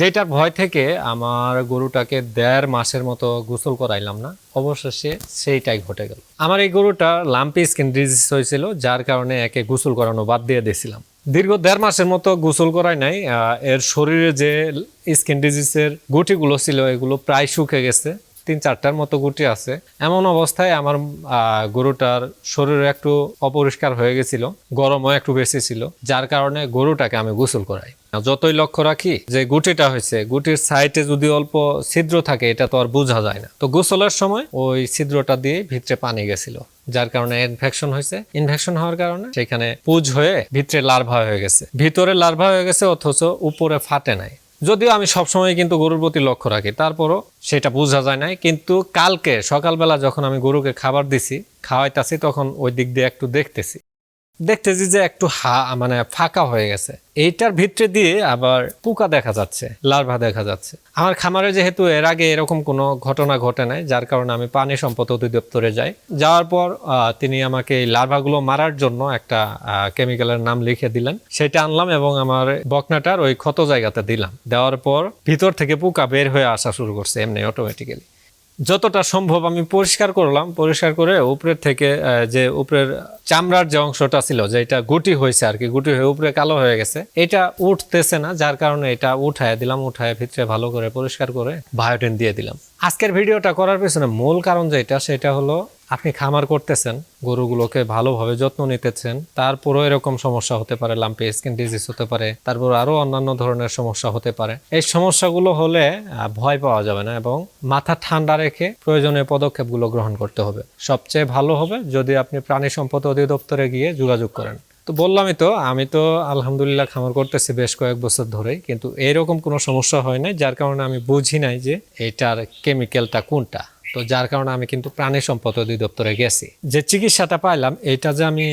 যেটার ভয় থেকে আমার গরুটাকে দেড় মাসের মতো গোসল করাইলাম না, অবশেষে সেইটাই ঘটে গেল। আমার এই গরুটা লাম্পি স্কিন ডিজিজ হয়েছিল, যার কারণে একে গোসল করানো বাদ দিয়ে দিয়েছিলাম। দীর্ঘ দেড় মাসের মতো গোসল করাই নাই এর শরীরে যে স্কিন ডিজিজের গুটিগুলো ছিল, এগুলো প্রায় শুকে গেছে। তিন চারটার মতো গুটি আছে। এমন অবস্থায় আমার গরুটার শরীরে একটু অপরিষ্কার হয়ে গেছিল, গরমও একটু বেশি ছিল, যার কারণে গরুটাকে আমি গোসল করাই। যতই লক্ষ্য রাখি যে গুটিটা হয়েছে, গুটির সাইডে যদি অল্প ছিদ্র থাকে, এটা তো আর বোঝা যায় না। তো গোসলের সময় ওই ছিদ্রটা দিয়ে ভিতরে পানি গেছিল, যার কারণে ইনফেকশন হয়েছে। ইনফেকশন হওয়ার কারণে সেখানে পুজ হয়ে ভিতরে লার্ভা হয়ে গেছে। ভিতরে লার্ভা হয়ে গেছে, অথচ উপরে ফাটে নাই। যদিও আমি সবসময় কিন্তু গরুর প্রতি লক্ষ্য রাখি, তারপরও সেটা বোঝা যায় নাই। কিন্তু কালকে, সকালবেলা যখন আমি গরুকে খাবার দিছি, খাওয়াইতাছি, তখন ওই দিক দিয়ে একটু দেখতেছি। দেখতেছি যে একটু হা মানে ফাঁকা হয়ে গেছে। এইটার ভিতরে দিয়ে আবার পোকা দেখা যাচ্ছে, লার্ভা দেখা যাচ্ছে। আমার খামারে যেহেতু এর আগে এরকম কোনো ঘটনা ঘটে নাই, যার কারণে আমি পানি সম্পদ অধিদপ্তরে যাই। যাওয়ার পর তিনি আমাকে এই লার্ভাগুলো মারার জন্য একটা কেমিক্যালের নাম লিখে দিলেন। সেটা আনলাম এবং আমার বকনাটার ওই ক্ষত জায়গাতে দিলাম। দেওয়ার পর ভিতর থেকে পোকা বের হয়ে আসা শুরু করছে, এমনি অটোমেটিক্যালি যতটা সম্ভব আমি পরিষ্কার করলাম, পরিষ্কার করে উপরের থেকে যে উপরের চামড়ার যে অংশটা ছিল, যে এটা গুটি হয়েছে আর কি, গুটি হয়ে উপরে কালো হয়ে গেছে, এটা উঠতেছে না, যার কারণে এটা উঠায় দিলাম, উঠায় ভিতরে ভালো করে পরিষ্কার করে বায়োটিন দিয়ে দিলাম। আজকের ভিডিওটা করার পেছনে মূল কারণ যেটা, সেটা হলো আপনি খামার করতেছেন, গরুগুলোকে ভালোভাবে যত্ন নিতেছেন, তারপরও এরকম সমস্যা হতে পারে, লাম্পি স্কিন ডিজিজ হতে পারে, তারপর আরও অন্যান্য ধরনের সমস্যা হতে পারে। এই সমস্যাগুলো হলে ভয় পাওয়া যাবে না এবং মাথা ঠান্ডা রেখে প্রয়োজনীয় পদক্ষেপগুলো গ্রহণ করতে হবে। সবচেয়ে ভালো হবে যদি আপনি প্রাণী সম্পদ অধিদপ্তরে গিয়ে যোগাযোগ করেন। তো বললামই তো, আমি তো আলহামদুলিল্লাহ খামার করতেছি বেশ কয়েক বছর ধরেই, কিন্তু এরকম কোনো সমস্যা হয় নাই, যার কারণে আমি বুঝি নাই যে এটার কেমিক্যালটা কোনটা। তো যার কারণে আমি কিন্তু প্রাণী সম্পদ অধিদপ্তরে গেছি। যে চিকিৎসাটা পাইলাম এটা যে আমি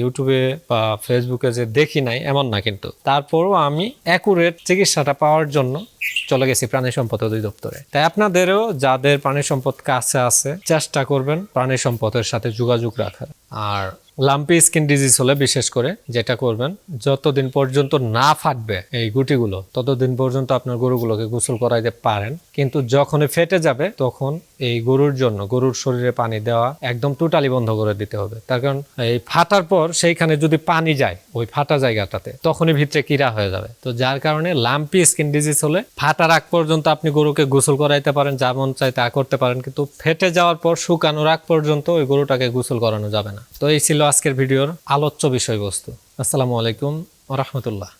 ইউটিউবে বা ফেসবুকে যে দেখি নাই, এমন না কিন্তু। তারপরও আমি অ্যাকুরেট চিকিৎসাটা পাওয়ার জন্য চলে গেছি প্রাণী সম্পদ অধিদপ্তরে। তাই আপনাদেরও যাদের প্রাণী সম্পদ কাছে আছে, চেষ্টা করবেন প্রাণী সম্পদের সাথে যোগাযোগ রাখার। আর লাম্পি স্কিন ডিজিজ হলে বিশেষ করে যেটা করবেন, যতদিন পর্যন্ত না ফাটবে এই গুটিগুলো, ততদিন পর্যন্ত আপনার গরুগুলোকে গোসল করাইতে পারেন। কিন্তু যখনই ফেটে যাবে, তখন এই গরুর জন্য, গরুর শরীরে পানি দেওয়া একদম টোটালি বন্ধ করে দিতে হবে। তার কারণ এই ফাটার পর সেইখানে যদি পানি যায়, ওই ফাটা জায়গাটাতে, তখনই ভিতরে কিরা হয়ে যাবে। তো যার কারণে লাম্পি স্কিন ডিজিজ হলে ফাটার আগ পর্যন্ত আপনি গরুকে গোসল করাইতে পারেন, যা মন চায় তা করতে পারেন। কিন্তু ফেটে যাওয়ার পর শুকানোর আগ পর্যন্ত ওই গরুটাকে গোসল করানো যাবে না। তো এই ছিল আজকের ভিডিওর আলোচ্য বিষয়বস্তু। আসসালামু আলাইকুম রহমতুল্লাহ।